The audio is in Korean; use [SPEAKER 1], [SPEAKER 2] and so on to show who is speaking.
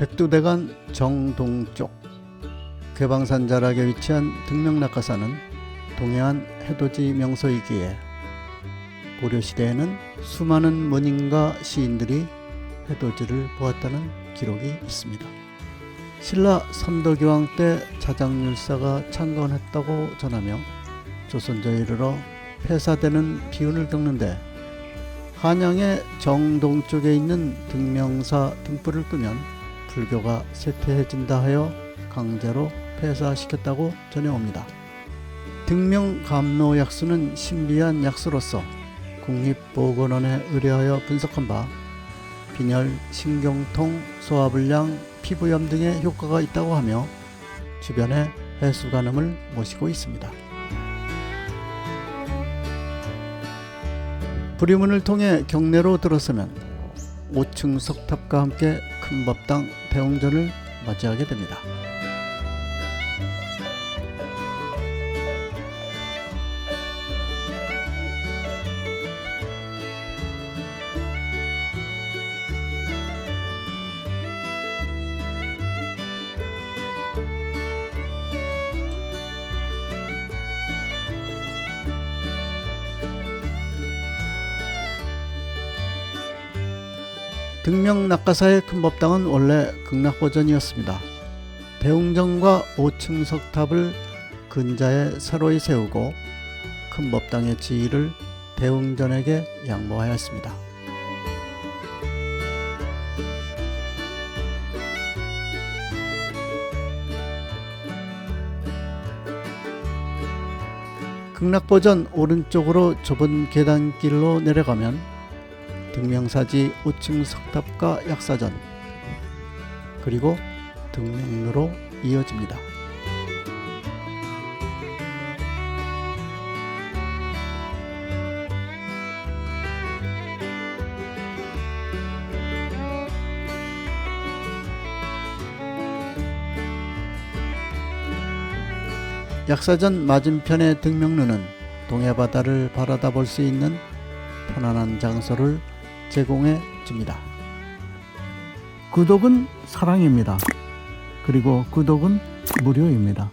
[SPEAKER 1] 백두대간 정동쪽 괴방산 자락에 위치한 등명낙하산은 동해안 해돋이 명소이기에 고려시대에는 수많은 문인과 시인들이 해돋이를 보았다는 기록이 있습니다. 신라 선덕여왕 때 자장율사가 창건했다고 전하며 조선조에 이르러 폐사되는 기운을 닦는데 한양의 정동 쪽에 있는 등명사 등불을 끄면 불교가 쇠퇴해진다 하여 강제로 폐사시켰다고 전해옵니다. 등명감로 약수는 신비한 약수로서 국립보건원에 의뢰하여 분석한 바 빈혈, 신경통, 소화불량, 피부염 등의 효과가 있다고 하며 주변에 해수관음을 모시고 있습니다. 부리문을 통해 경내로 들어서면 5층 석탑과 함께 큰 법당 대웅전을 맞이하게 됩니다. 등명 낙가사의 큰 법당은 원래 극락 버전이었습니다. 대웅전과 5층 석탑을 근자에 새로이 세우고 큰 법당의 지위를 대웅전에게 양보하였습니다. 극락 버전 오른쪽으로 좁은 계단길로 내려가면 등명사지 5층 석탑과 약사전 그리고 등명로로 이어집니다. 약사전 맞은편의 등명로는 동해 바다를 바라다 볼 수 있는 편안한 장소를 제공해 줍니다. 구독은 사랑입니다. 그리고 구독은 무료입니다.